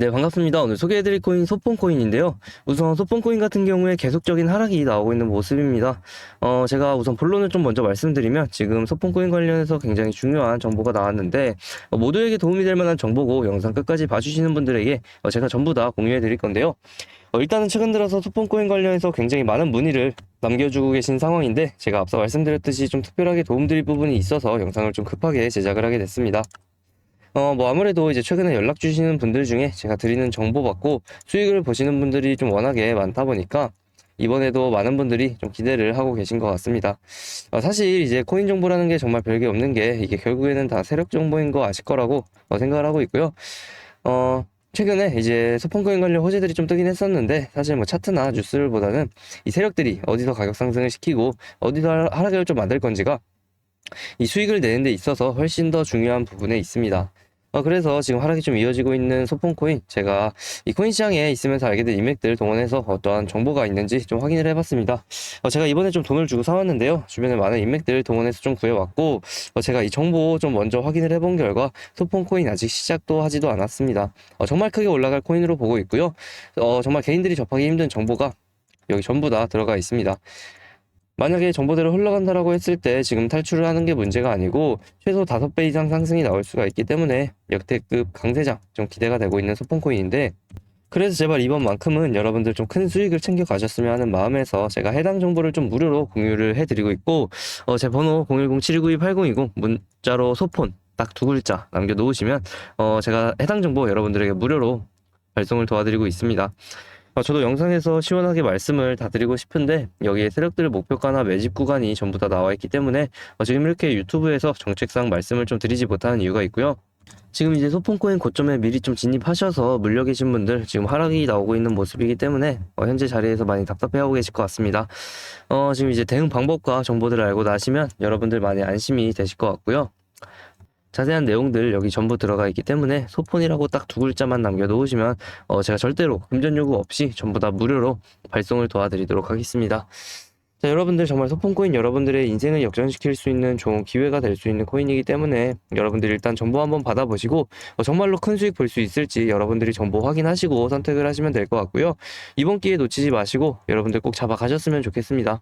네, 반갑습니다. 오늘 소개해드릴 코인 소폰코인인데요. 우선 소폰코인 같은 경우에 계속적인 하락이 나오고 있는 모습입니다. 어, 제가 우선 본론을 좀 먼저 말씀드리면 지금 소폰코인 관련해서 굉장히 중요한 정보가 나왔는데 어, 모두에게 도움이 될 만한 정보고 영상 끝까지 봐주시는 분들에게 어, 제가 전부 다 공유해 드릴 건데요. 어, 일단은 최근 들어서 소폰코인 관련해서 굉장히 많은 문의를 남겨주고 계신 상황인데 제가 앞서 말씀드렸듯이 좀 특별하게 도움드릴 부분이 있어서 영상을 좀 급하게 제작을 하게 됐습니다. 어, 뭐 아무래도 이제 최근에 연락 주시는 분들 중에 제가 드리는 정보 받고 수익을 보시는 분들이 좀 워낙에 많다 보니까 이번에도 많은 분들이 좀 기대를 하고 계신 것 같습니다. 어, 사실 이제 코인 정보라는 게 정말 별게 없는 게 이게 결국에는 다 세력 정보인 거 아실 거라고 어, 생각을 하고 있고요. 어, 최근에 이제 소폰코인 관련 호재들이 좀 뜨긴 했었는데 사실 뭐 차트나 뉴스를 보다는 이 세력들이 어디서 가격 상승을 시키고 어디서 하- 하락을 좀 만들 건지가 이 수익을 내는 데 있어서 훨씬 더 중요한 부분에 있습니다. 어, 그래서 지금 하락이 좀 이어지고 있는 소폰코인 제가 이 코인 시장에 있으면서 알게 된 인맥들 동원해서 어떠한 정보가 있는지 좀 확인을 해봤습니다. 어, 제가 이번에 좀 돈을 주고 사왔는데요. 주변에 많은 인맥들 동원해서 좀 구해왔고 어, 제가 이 정보 좀 먼저 확인을 해본 결과 소폰코인 아직 시작도 하지도 않았습니다. 어, 정말 크게 올라갈 코인으로 보고 있고요. 어, 정말 개인들이 접하기 힘든 정보가 여기 전부 다 들어가 있습니다. 만약에 정보대로 흘러간다라고 했을 때 지금 탈출을 하는 게 문제가 아니고 최소 5배 이상 상승이 나올 수가 있기 때문에 역대급 강세장 좀 기대가 되고 있는 소폰코인인데 그래서 제발 이번만큼은 여러분들 좀 큰 수익을 챙겨 가셨으면 하는 마음에서 제가 해당 정보를 좀 무료로 공유를 해드리고 있고 어, 제 번호 010-7292-8020 문자로 소폰 딱 두 글자 남겨놓으시면 어, 제가 해당 정보 여러분들에게 무료로 발송을 도와드리고 있습니다. 어, 저도 영상에서 시원하게 말씀을 다 드리고 싶은데 여기에 세력들 목표가나 매집 구간이 전부 다 나와 있기 때문에 어, 지금 이렇게 유튜브에서 정책상 말씀을 좀 드리지 못하는 이유가 있고요. 지금 이제 소폰코인 고점에 미리 좀 진입하셔서 물려 계신 분들 지금 하락이 나오고 있는 모습이기 때문에 어, 현재 자리에서 많이 답답해하고 계실 것 같습니다. 어, 지금 이제 대응 방법과 정보들을 알고 나시면 여러분들 많이 안심이 되실 것 같고요. 자세한 내용들 여기 전부 들어가 있기 때문에 소폰이라고 딱 두 글자만 남겨놓으시면 어, 제가 절대로 금전 요구 없이 전부 다 무료로 발송을 도와드리도록 하겠습니다. 자, 여러분들 정말 소폰코인 여러분들의 인생을 역전시킬 수 있는 좋은 기회가 될 수 있는 코인이기 때문에 여러분들 일단 정보 한번 받아보시고 어, 정말로 큰 수익 볼 수 있을지 여러분들이 정보 확인하시고 선택을 하시면 될 것 같고요. 이번 기회 놓치지 마시고 여러분들 꼭 잡아가셨으면 좋겠습니다.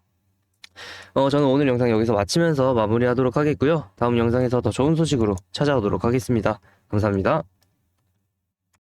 어, 저는 오늘 영상 여기서 마치면서 마무리하도록 하겠고요. 다음 영상에서 더 좋은 소식으로 찾아오도록 하겠습니다. 감사합니다.